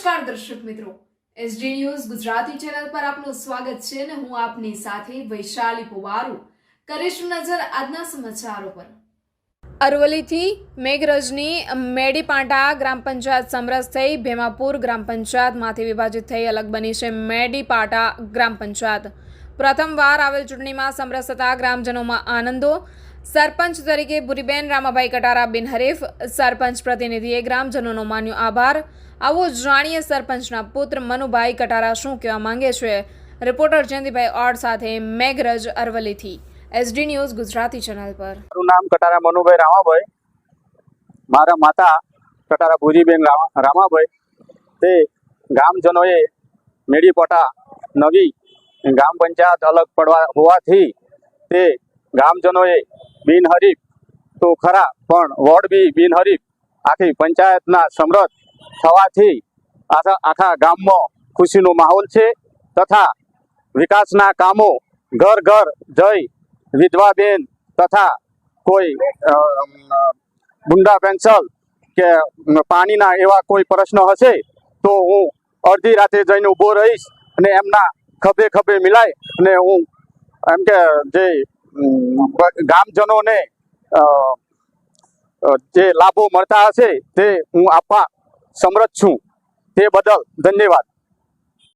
નમસ્કાર દર્શક મિત્રો. એસડી ન્યૂઝ ગુજરાતી ચેનલ પર આપનું સ્વાગત છે અને હું આપની સાથે વૈશાલી પુવારુ. કરીશું નજર આજના સમાચારો પર. અરવલ્લીથી મેઘરજની મેડીપાંટા ગ્રામ પંચાયત સમરસ થઈ. ભેમાપુર ગ્રામ પંચાયતમાંથી વિભાજિત થઈ. અલગ બની છે મેડીપાટા ગ્રામ પંચાયત. પ્રથમવાર આવેલ ચૂંટણીમાં સમરસ થતા ગ્રામજનોમાં આનંદો સરપંચ તરીકે બુરીબેન રામાભાઈ કટારા બિનહરીફ સરપંચ પ્રતિનિધિએ ગ્રામજનોનો માન્યો આભાર. આવો જાણીએ સરપંચના પુત્ર મનુભાઈ કટારા શું કહેવા માંગે છે? રિપોર્ટર જયંતિભાઈ ઓડ સાથે મેઘરજ અરવલીથી એસડી ન્યૂઝ ગુજરાતી ચેનલ પર. મારું નામ કટારા મનુભાઈ રામાભાઈ. મારા માતા કટારા ભુજીબેન રામા, રામાભાઈ. તે ગામજનોએ મેડીપોટા નવી ગ્રામ પંચાયત અલગ પડવા હોવાથી તે ગામજનોએ બિનહરીફ તો ખરા, પણ વોર્ડ બી બિનહરીફ આખી પંચાયતના સમરથ થવાથી આખા ગામમાં ખુશીનો માહોલ છે તથા વિકાસના કામો ઘર ઘર જઈ વિધવા બેન તથા કોઈ ગુંડા પેન્સલ કે પાણીના એવા કોઈ પ્રશ્ન હશે તો હું અડધી રાતે જઈને ઊભો રહીશ અને એમના ખભે ખભે મિલાય અને હું એમ કે, જે ગામજનોને જે લાભો મળતા હશે તે હું આપવા સમરથ છું. તે બદલ ધન્યવાદ.